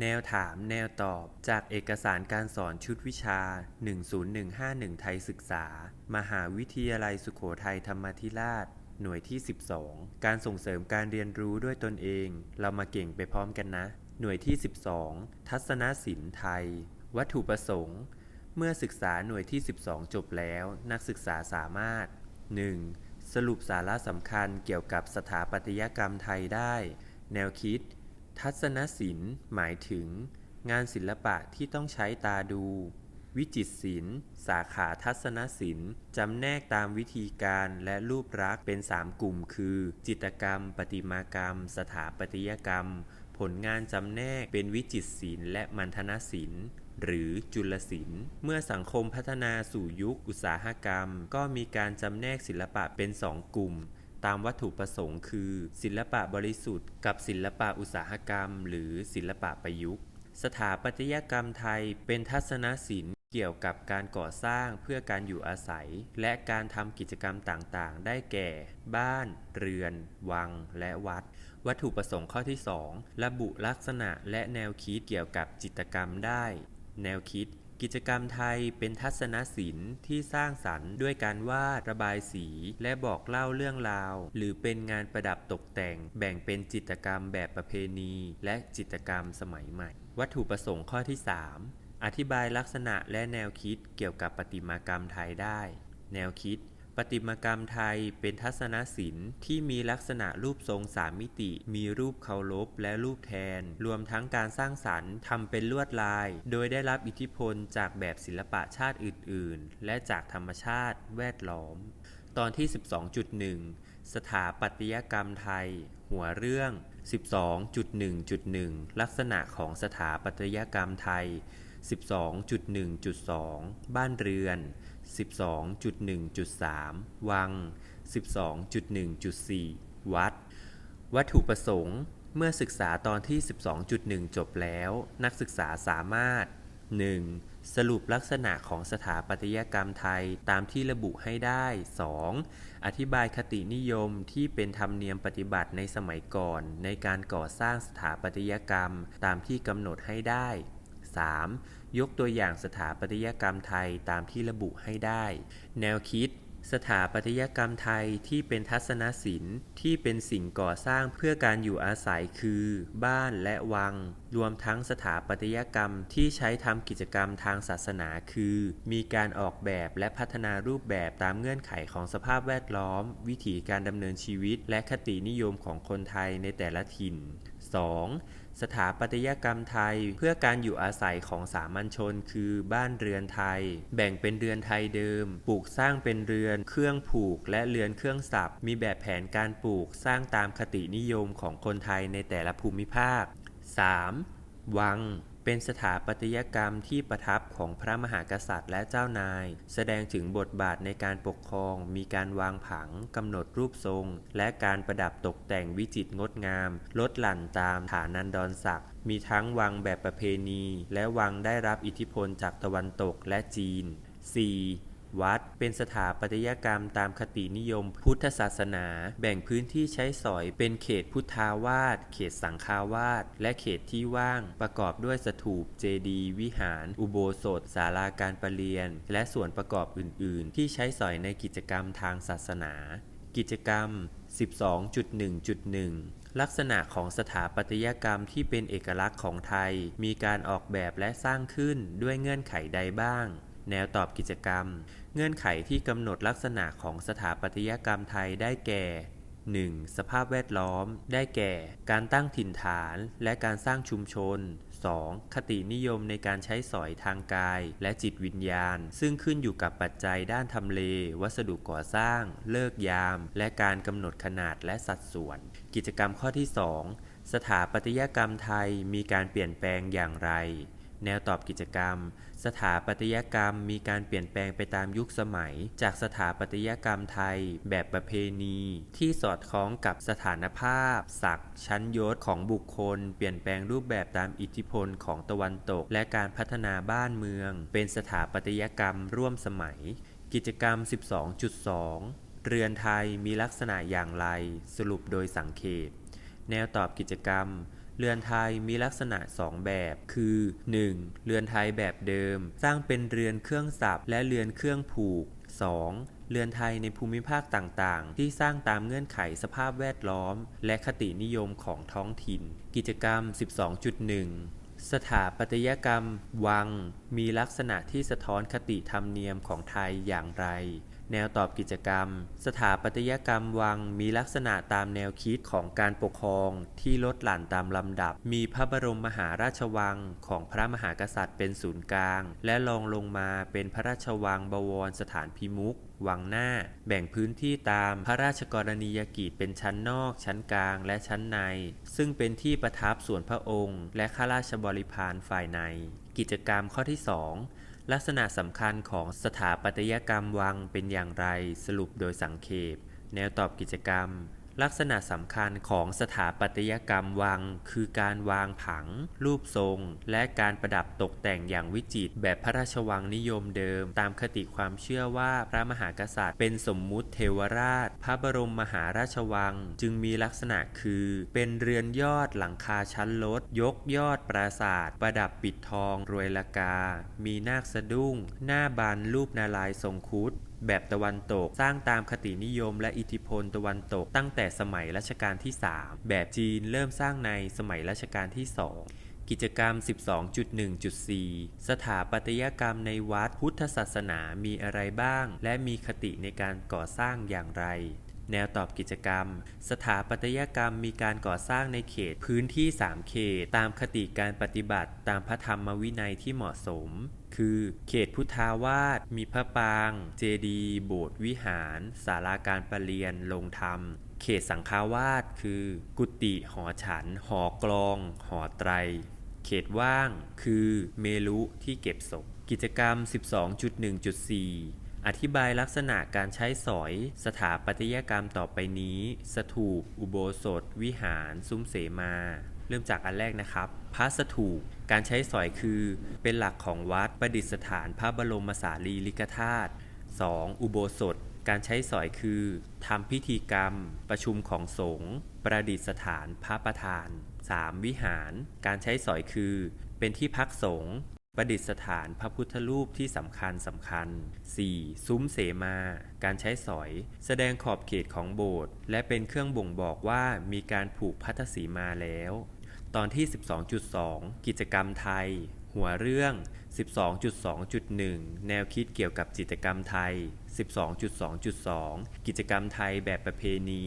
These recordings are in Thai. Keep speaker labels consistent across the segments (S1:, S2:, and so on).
S1: แนวถามแนวตอบจากเอกสารการสอนชุดวิชา 10151 ไทยศึกษา มหาวิทยาลัยสุโขทัยธรรมาธิราช หน่วยที่ 12 การส่งเสริมการเรียนรู้ด้วยตนเอง เรามาเก่งไปพร้อมกันนะ หน่วยที่ 12 ทัศนศิลป์ไทย วัตถุประสงค์ เมื่อศึกษาหน่วยที่ 12 จบแล้ว นักศึกษาสามารถ 1. สรุปสาระสำคัญเกี่ยวกับสถาปัตยกรรมไทยได้ แนวคิด ทัศนศิลป์ หมายถึง งานศิลปะที่ต้องใช้ตาดู วิจิตรศิลป์ สาขาทัศนศิลป์จำแนกตามวิธีการและรูปลักษณ์เป็น 3 กลุ่ม คือ จิตรกรรม ประติมากรรม สถาปัตยกรรม ผลงานจำแนกเป็นวิจิตรศิลป์และมัณฑนศิลป์หรือจุลศิลป์ เมื่อสังคมพัฒนาสู่ยุคอุตสาหกรรม ก็มีการจำแนกศิลปะเป็น 2 กลุ่ม ตามวัตถุประสงค์คือ ศิลปะบริสุทธิ์กับศิลปะอุตสาหกรรม หรือศิลปะประยุกต์ สถาปัตยกรรมไทยเป็นทัศนศิลป์เกี่ยวกับการก่อสร้างเพื่อการอยู่อาศัย และการทำกิจกรรมต่างๆ ได้แก่ บ้าน เรือน วัง และวัด วัตถุประสงค์ข้อที่ 2 ระบุลักษณะและแนวคิดเกี่ยวกับจิตรกรรมได้ แนวคิด กิจกรรมไทยเป็นทัศนศิลป์ที่สร้างสรรค์ด้วยการวาดระบายสี และบอกเล่าเรื่องราว หรือเป็นงานประดับตกแต่ง แบ่งเป็นจิตรกรรมแบบประเพณี และจิตรกรรมสมัยใหม่ วัตถุประสงค์ข้อที่ 3 อธิบายลักษณะและแนวคิดเกี่ยวกับประติมากรรมไทยได้ แนวคิด ประติมากรรมไทยเป็นทัศนศิลป์ที่มีลักษณะรูปทรงสามมิติ มีรูปเคารพและรูปแทน รวมทั้งการสร้างสรรค์ทำเป็นลวดลาย โดยได้รับอิทธิพลจากแบบศิลปะชาติอื่น ๆ และจากธรรมชาติแวดล้อม ตอนที่ 12.1 สถาปัตยกรรมไทย หัวเรื่อง 12.1.1 ลักษณะของสถาปัตยกรรมไทย 12.1.2 บ้านเรือน 12.1.3 วัง 12.1.4 วัด วัตถุประสงค์ เมื่อศึกษาตอนที่ 12.1 จบแล้ว นักศึกษาสามารถ 1. สรุปลักษณะของสถาปัตยกรรมไทยตามที่ระบุให้ได้ 2. อธิบายคตินิยมที่เป็นธรรมเนียมปฏิบัติในสมัยก่อน ในการก่อสร้างสถาปัตยกรรมตามที่กำหนดให้ได้ 3. ยกตัวอย่างสถาปัตยกรรมไทยตามที่ระบุให้ได้ แนวคิด สถาปัตยกรรมไทยที่เป็นทัศนศิลป์ที่เป็นสิ่งก่อสร้างเพื่อการอยู่อาศัยคือ บ้านและวัง รวมทั้งสถาปัตยกรรมที่ใช้ทำกิจกรรมทางศาสนาคือ มีการออกแบบและพัฒนารูปแบบตามเงื่อนไขของสภาพแวดล้อม วิถีการดำเนินชีวิต และคตินิยมของคนไทยในแต่ละถิ่น 2. สถาปัตยกรรมไทยเพื่อการอยู่อาศัยของสามัญชนคือบ้านเรือนไทย แบ่งเป็นเรือนไทยเดิม ปลูกสร้างเป็นเรือน เครื่องผูก และเรือนเครื่องสับ มีแบบแผนการปลูกสร้างตามคตินิยมของคนไทยในแต่ละภูมิภาค 3. วัง เป็นสถาปัตยกรรมที่ประทับของพระมหากษัตริย์และเจ้านาย แสดงถึงบทบาทในการปกครอง มีการวางผังกำหนดรูปทรง และการประดับตกแต่งวิจิตรงดงาม ลดหลั่นตามฐานันดรศักดิ์มีทั้งวังแบบประเพณี และวังได้รับอิทธิพลจากตะวันตกและจีน 4. วัด เป็นสถาปัตยกรรมตามคตินิยมพุทธศาสนา แบ่งพื้นที่ใช้สอยเป็นเขตพุทธาวาสเขตสังฆาวาสและเขตที่ว่าง ประกอบด้วยสถูปเจดีย์วิหาร อุโบสถศาลาการประเรียน และส่วนประกอบอื่น ๆ ที่ใช้สอยในกิจกรรมทางศาสนา กิจกรรม 12.1.1ลักษณะของสถาปัตยกรรมที่เป็นเอกลักษณ์ของไทย มีการออกแบบและสร้างขึ้นด้วยเงื่อนไขใดบ้าง แนวตอบกิจกรรม เงื่อนไขที่กำหนดลักษณะของสถาปัตยกรรมไทยได้แก่ 1. สภาพแวดล้อม ได้แก่ การตั้งถิ่นฐานและการสร้างชุมชน 2. คตินิยมในการใช้สอยทางกายและจิตวิญญาณ ซึ่งขึ้นอยู่กับปัจจัยด้านทำเล วัสดุก่อสร้าง เลิกยาม และการกำหนดขนาดและสัดส่วน กิจกรรมข้อที่ 2 สถาปัตยกรรมไทยมีการเปลี่ยนแปลงอย่างไร แนวตอบกิจกรรม สถาปัตยกรรมมีการเปลี่ยนแปลงไปตามยุคสมัย จากสถาปัตยกรรมไทยแบบประเพณี ที่สอดคล้องกับสถานภาพ ศักดิ์ชั้นยศของบุคคล เปลี่ยนแปลงรูปแบบตามอิทธิพลของตะวันตก และการพัฒนาบ้านเมือง เป็นสถาปัตยกรรมร่วมสมัย กิจกรรม 12.2 เรือนไทยมีลักษณะอย่างไร สรุปโดยสังเขปแนวตอบกิจกรรม เรือนไทยมีลักษณะ 2 แบบ คือ 1. เรือนไทยแบบเดิม สร้างเป็นเรือนเครื่องสับและเรือนเครื่องผูก 2. เรือนไทยในภูมิภาคต่างๆ ที่สร้างตามเงื่อนไขสภาพแวดล้อม และคตินิยมของท้องถิ่น กิจกรรม 12.1สถาปัตยกรรมวังมีลักษณะที่สะท้อนคติธรรมเนียมของไทยอย่างไร แนวตอบกิจกรรม สถาปัตยกรรมวังมีลักษณะตามแนวคิดของการปกครองที่ลดหลั่นตามลำดับ มีพระบรมมหาราชวังของพระมหากษัตริย์เป็นศูนย์กลาง และรองลงมาเป็นพระราชวังบวรสถานพิมุขวังหน้า แบ่งพื้นที่ตามพระราชกรณียกิจเป็นชั้นนอก ชั้นกลาง และชั้นใน ซึ่งเป็นที่ประทับส่วนพระองค์ และข้าราชบริพารฝ่ายใน กิจกรรมข้อที่ 2 ลักษณะสำคัญของสถาปัตยกรรมวังเป็นอย่างไร สรุปโดยสังเขป แนวตอบกิจกรรม ลักษณะสำคัญของสถาปัตยกรรมวัง คือการวางผัง รูปทรง และการประดับตกแต่งอย่างวิจิตรแบบพระราชวังนิยมเดิม ตามคติความเชื่อว่าพระมหากษัตริย์ เป็นสมมุติเทวราช พระบรมมหาราชวัง จึงมีลักษณะคือ เป็นเรือนยอดหลังคาชั้นลด ยกยอดปราสาท ประดับปิดทองรวยละกา มีนาคสะดุ้ง หน้าบานรูปนารายทรงครุฑ แบบตะวันตก สร้างตามคตินิยมและอิทธิพลตะวันตก ตั้งแต่สมัยรัชกาลที่ 3 แบบจีนเริ่มสร้างในสมัยรัชกาลที่ 2กิจกรรม 12.1.4 สถาปัตยกรรมในวัดพุทธศาสนามีอะไรบ้าง และมีคติในการก่อสร้างอย่างไร แนวตอบกิจกรรม สถาปัตยกรรมมีการก่อสร้างในเขตพื้นที่ 3 เขต ตามคติการปฏิบัติตามพระธรรมวินัยที่เหมาะสม คือเขตพุทธาวาสมีพระปาง เจดีย์โบสถ์วิหาร ศาลาการประเรียนโรงธรรม เขตสังฆาวาสคือ กุฏิหอฉัน หอกลอง หอไตร เขตว่างคือเมลุที่เก็บศพ กิจกรรม 12.1.4อธิบายลักษณะการใช้สอย สถาปัตยกรรมต่อไปนี้ สถูป อุโบสถ วิหาร ซุ้มเสมา เริ่มจากอันแรกนะครับ พระสถูปการใช้สอยคือเป็นหลักของวัดประดิษฐานพระบรมสารีริกธาตุ 2. อุโบสถ การใช้สอยคือทำพิธีกรรม ประชุมของสงฆ์ประดิษฐานพระประธาน 3. วิหาร การใช้สอยคือ เป็นที่พักสงฆ์ประดิษฐานพระพุทธรูปที่สำคัญสำคัญ 4. ซุ้มเสมา การใช้สอย แสดงขอบเขตของโบสถ์และเป็นเครื่องบ่งบอกว่ามีการผูกพัทธสีมาแล้ว ตอนที่ 12.2 กิจกรรมไทย หัวเรื่อง 12.2.1 แนวคิดเกี่ยวกับจิตกรรมไทย 12.2.2 กิจกรรมไทยแบบประเพณี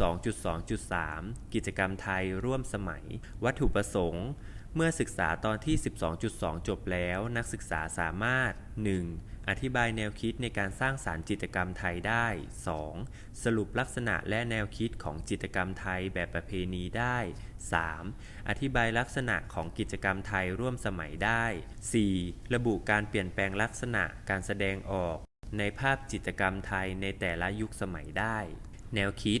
S1: 12.2.3 กิจกรรมไทยร่วมสมัย วัตถุประสงค์ เมื่อศึกษาตอนที่ 12.2 จบแล้ว นักศึกษาสามารถ 1. อธิบายแนวคิดในการสร้างสารรค์จิตรกรรมไทยได้ 2. สรุปลักษณะและแนวคิดของจิตรกรรมไทยแบบประเพณีได้ 3. อธิบายลักษณะของกิจกรรมไทยร่วมสมัยได้ 4. ระบุการเปลี่ยนแปลงลักษณะการแสดงออก ในภาพจิตรกรรมไทยในแต่ละยุคสมัยได้ แนวคิด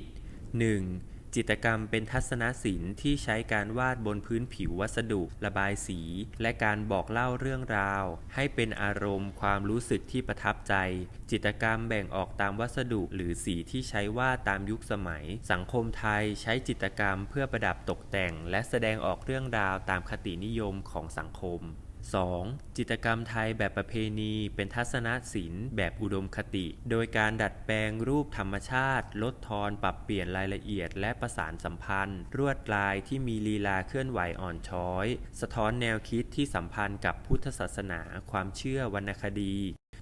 S1: 1. จิตรกรรมเป็นทัศนศิลป์ที่ใช้การวาดบนพื้นผิววัสดุ ระบายสี และการบอกเล่าเรื่องราว ให้เป็นอารมณ์ ความรู้สึกที่ประทับใจ จิตรกรรมแบ่งออกตามวัสดุหรือสีที่ใช้วาดตามยุคสมัย สังคมไทยใช้จิตรกรรมเพื่อประดับตกแต่ง และแสดงออกเรื่องราวตามคตินิยมของสังคม 2. จิตรกรรมไทยแบบประเพณีเป็นทัศนศิลป์แบบอุดมคติ โดยการดัดแปลงรูปธรรมชาติ ลดทอนปรับเปลี่ยนรายละเอียดและประสานสัมพันธ์ รวดลายที่มีลีลาเคลื่อนไหวอ่อนช้อย สะท้อนแนวคิดที่สัมพันธ์กับพุทธศาสนา ความเชื่อวรรณคดี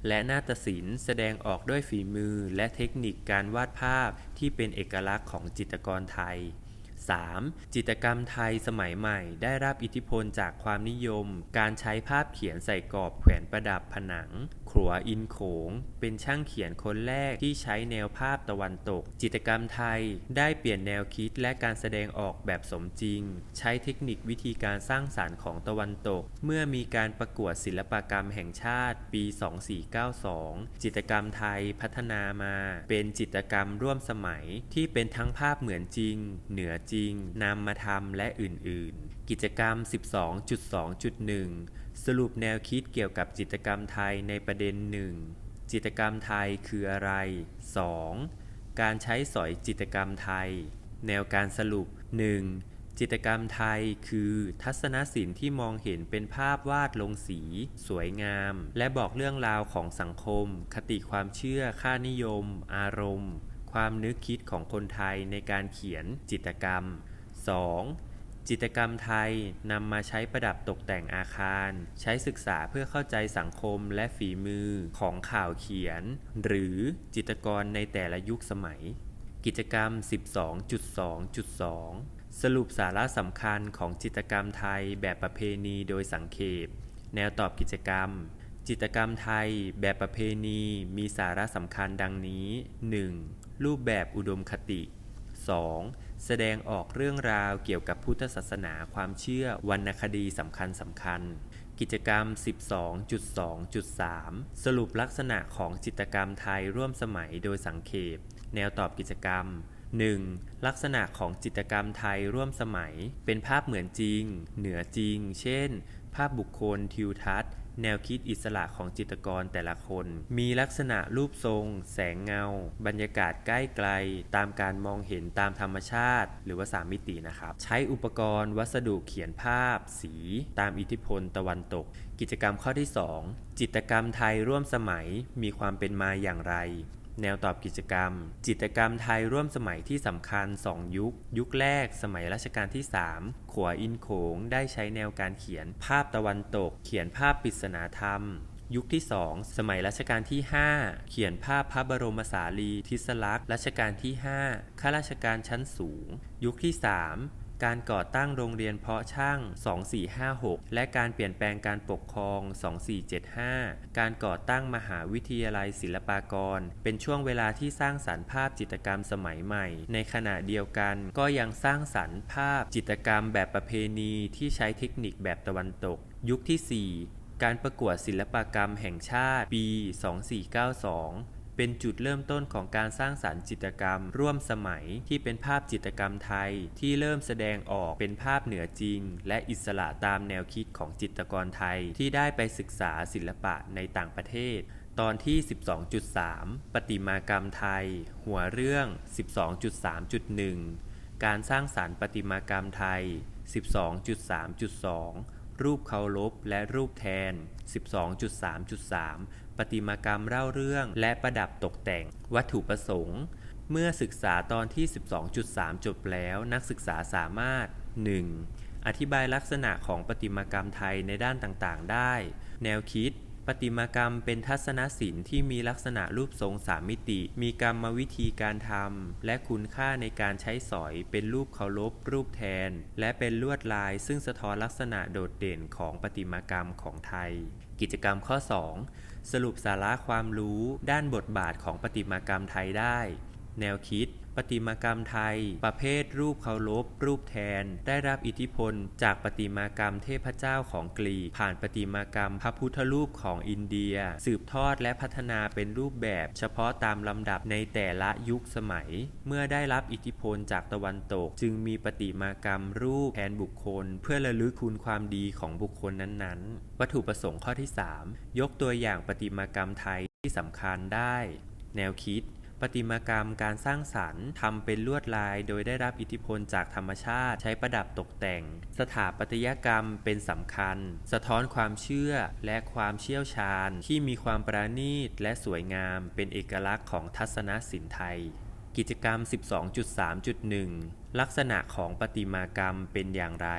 S1: และนาฏศิลป์แสดงออกด้วยฝีมือและเทคนิคการวาดภาพที่เป็นเอกลักษณ์ของจิตรกรไทย 3. จิตรกรรมไทยสมัยใหม่ ได้รับอิทธิพลจากความนิยม การใช้ภาพเขียนใส่กรอบแขวนประดับผนังขรัวอินโขง เป็นช่างเขียนคนแรกที่ใช้แนวภาพตะวันตก จิตรกรรมไทยได้เปลี่ยนแนวคิดและการแสดงออกแบบสมจริง ใช้เทคนิควิธีการสร้างสารรค์ของตะวันตก เมื่อมีการประกวดศิลปกรรมแห่งชาติปี 2492 จิตรกรรมไทยพัฒนามา เป็นจิตรกรรมร่วมสมัยที่เป็นทั้งภาพเหมือนจริง เหนือจริงนำมาทำและอื่น ๆ กิจกรรม 12.2.1 สรุปแนวคิดเกี่ยวกับจิตรกรรมไทยในประเด็นหนึ่งจิตรกรรมไทยคืออะไร 2. การใช้สอยจิตรกรรมไทย แนวการสรุป 1. จิตรกรรมไทยคือทัศนศิลป์ที่มองเห็นเป็นภาพวาดลงสี สวยงาม และบอกเรื่องราวของสังคม คติความเชื่อ ค่านิยม อารมณ์ ความนึกคิดของคนไทยในการเขียนจิตรกรรม 2. จิตรกรรมไทยนำมาใช้ประดับตกแต่งอาคาร ใช้ศึกษาเพื่อเข้าใจสังคมและฝีมือของข่าวเขียน หรือจิตรกรในแต่ละยุคสมัย กิจกรรม 12.2.2 สรุปสาระสำคัญของจิตรกรรมไทยแบบประเพณีโดยสังเขป แนวตอบกิจกรรมจิตรกรรมไทยแบบประเพณีมีสาระสำคัญดังนี้ 1. รูปแบบอุดมคติ 2. แสดงออกเรื่องราวเกี่ยวกับพุทธศาสนาความเชื่อวรรณคดีสำคัญสำคัญ กิจกรรม 12.2.3 สรุปลักษณะของจิตรกรรมไทยร่วมสมัยโดยสังเขป แนวตอบกิจกรรม 1. ลักษณะของจิตรกรรมไทยร่วมสมัย เป็นภาพเหมือนจริง เหนือจริง เช่น ภาพบุคคลทิวทัศน์ แนวคิดอิสระของจิตรกรแต่ละคน มีลักษณะรูปทรง แสงเงา บรรยากาศใกล้ไกล ตามการมองเห็นตามธรรมชาติ หรือว่าสามมิตินะครับ ใช้อุปกรณ์วัสดุเขียนภาพ สี ตามอิทธิพลตะวันตก กิจกรรมข้อที่ 2 จิตรกรรมไทยร่วมสมัยมีความเป็นมาอย่างไร แนวตอบกิจกรรม จิตรกรรมไทยร่วมสมัยที่สำคัญ 2 ยุค ยุคแรก สมัยรัชกาลที่ 3ขัวอินโขงได้ใช้แนวการเขียนภาพตะวันตก เขียนภาพปริศนาธรรม ยุคที่ 2 สมัยรัชกาลที่ 5 เขียนภาพพระบรมสารีทิศลักษณ์รัชกาลที่ 5 ข้าราชการชั้นสูง ยุคที่ 3 การก่อตั้งโรงเรียนเพาะช่าง 2456 และการเปลี่ยนแปลงการปกครอง 2475 การก่อตั้งมหาวิทยาลัยศิลปากร เป็นช่วงเวลาที่สร้างสรรค์ภาพจิตรกรรมสมัยใหม่ ในขณะเดียวกันก็ยังสร้างสรรค์ภาพจิตรกรรมแบบประเพณีที่ใช้เทคนิคแบบตะวันตก ยุคที่ 4 การประกวดศิลปกรรมแห่งชาติปี 2492 เป็นจุดเริ่มต้นของการสร้างสารรค์จิตรกรรม ร่วมสมัยที่เป็นภาพจิตรกรรมไทย ที่เริ่มแสดงออกเป็นภาพเหนือจริง และอิสระตามแนวคิดของจิตรกรไทยที่ได้ไปศึกษาศิลปะในต่างประเทศ ตอนที่ 12.3 ปฏิมากรรมไทย หัวเรื่อง 12.3.1 การสร้างสารรค์ประติมากรรมไทย 12.3.2รูปเคารพและรูปแทน 12.3.3 ประติมากรรมเล่าเรื่อง และประดับตกแต่ง วัตถุประสงค์ เมื่อศึกษาตอนที่ 12.3 จบแล้วนักศึกษาสามารถ 1. อธิบายลักษณะของประติมากรรมไทยในด้านต่างๆ ได้ แนวคิด ประติมากรรมเป็นทัศนศิลป์ที่มีลักษณะรูปทรงสามมิติ มีกรรมวิธีการทำและคุณค่าในการใช้สอย เป็นรูปเคารพรูปแทน และเป็นลวดลายซึ่งสะท้อนลักษณะโดดเด่นของประติมากรรมของไทย กิจกรรมข้อ 2 สรุปสาระความรู้ด้านบทบาทของประติมากรรมไทยได้ แนวคิด ประติมากรรมไทย ประเภทรูปเคารพรูปแทน ได้รับอิทธิพลจากประติมากรรมเทพเจ้าของกรีก ผ่านประติมากรรมพระพุทธรูปของอินเดีย สืบทอดและพัฒนาเป็นรูปแบบ เฉพาะตามลำดับในแต่ละยุคสมัย เมื่อได้รับอิทธิพลจากตะวันตก จึงมีประติมากรรมรูปแทนบุคคล เพื่อระลึกคุณความดีของบุคคลนั้นๆ วัตถุประสงค์ข้อที่ 3 ยกตัวอย่างประติมากรรมไทยที่สำคัญได้ แนวคิด ประติมากรรมการสร้างสรรค์ทำเป็นลวดลายโดยได้รับอิทธิพลจากธรรมชาติใช้ประดับตกแต่ง สถาปัตยกรรมเป็นสำคัญ สะท้อนความเชื่อและความเชี่ยวชาญ ที่มีความประณีตและสวยงามเป็นเอกลักษณ์ของทัศนศิลป์ไทย กิจกรรม 12.3.1 ลักษณะของประติมากรรมเป็นอย่างไร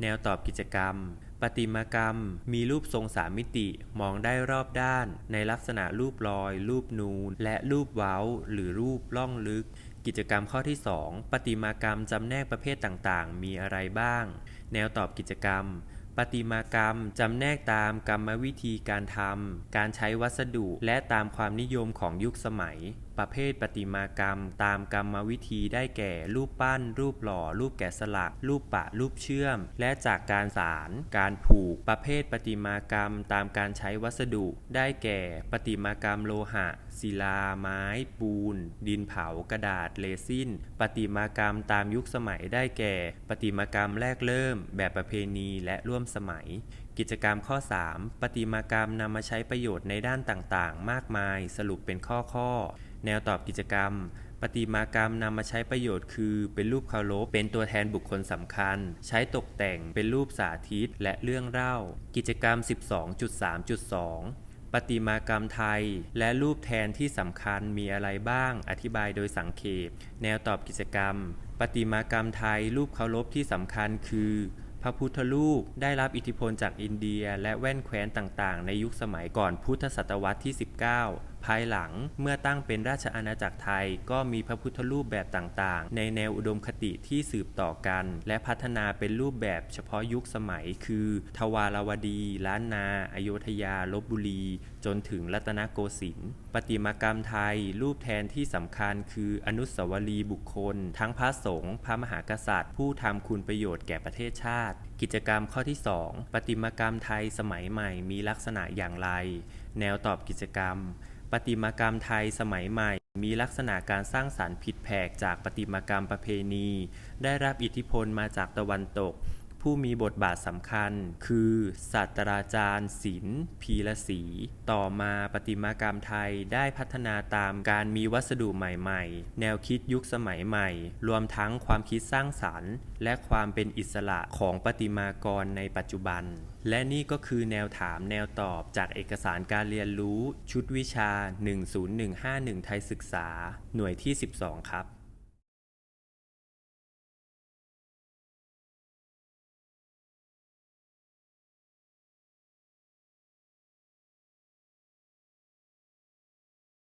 S1: แนวตอบกิจกรรม ประติมากรรม มีรูปทรงสามมิติมองได้รอบด้าน ในลักษณะรูปลอย รูปนูน และรูปเว้า หรือรูปล่องลึก กิจกรรมข้อที่ 2ประติมากรรมจำแนกประเภทต่างๆ มีอะไรบ้าง แนวตอบกิจกรรมประติมากรรม จำแนกตามกรรมวิธีการทำ การใช้วัสดุ และตามความนิยมของยุคสมัย ประเภทประติมากรรม ตามกรรมวิธีได้แก่ รูปปั้น รูปหล่อ รูปแกะสลัก รูปปะ รูปเชื่อม และจากการสาร การผูก ประเภทประติมากรรม ตามการใช้วัสดุ ได้แก่ประติมากรรมโลหะ ศิลา ไม้ ปูน ดินเผา กระดาษ เรซินประติมากรรมตามยุคสมัยได้แก่ประติมากรรมแรกเริ่ม แบบประเพณีและร่วมสมัยกิจกรรมข้อ 3ประติมากรรมนำมาใช้ประโยชน์ในด้านต่างๆ มากมาย สรุปเป็นข้อๆ แนวตอบกิจกรรมปประติมากรรมนำมาใช้ประโยชน์คือ เป็นรูปเคารพเป็นตัวแทนบุคคลสำคัญ ใช้ตกแต่งเป็นรูปสาธิตและเรื่องเล่า กิจกรรม 12.3.2ประติมากรรมไทย และรูปแทนที่สำคัญมีอะไรบ้าง อธิบายโดยสังเขป แนวตอบกิจกรรมประติมากรรมไทย รูปเคารพที่สำคัญคือ พระพุทธรูปได้รับอิทธิพลจากอินเดีย และแว่นแคว้นต่างๆ ในยุคสมัยก่อนพุทธศตวรรษที่ 19 ภายหลังเมื่อตั้งเป็นราชอาณาจักรไทย ก็มีพระพุทธรูปแบบต่างๆ ในแนวอุดมคติที่สืบต่อกัน และพัฒนาเป็นรูปแบบเฉพาะยุคสมัย คือ ทวารวดี ล้านนาอโยธยาลบบุรี จนถึงรัตนโกสินทร์ประติมากรรมไทย รูปแทนที่สำคัญคืออนุสาวรีย์บุคคล ทั้งพระสงฆ์พระมหากษัตริย์ ผู้ทำคุณประโยชน์แก่ประเทศชาติ กิจกรรมข้อที่ 2ประติมากรรมไทยสมัยใหม่มีลักษณะอย่างไร แนวตอบกิจกรรม ประติมากรรมไทยสมัยใหม่ มีลักษณะการสร้างสารรค์ผิดแผกจากประติมากรรมประเพณี ได้รับอิทธิพลมาจากตะวันตก ผู้มีบทบาทสำคัญ คือศาสตราจารย์ศิลป์พีระศรีต่อมาประติมากรรมไทยได้พัฒนาตามการมีวัสดุใหม่ๆ แนวคิดยุคสมัยใหม่ รวมทั้งความคิดสร้างสรรค์ และความเป็นอิสระของประติมากรในปัจจุบัน และนี่ก็คือแนวถามแนวตอบจากเอกสารการเรียนรู้ ชุดวิชา 10151 ไทยศึกษา หน่วยที่ 12 ครับ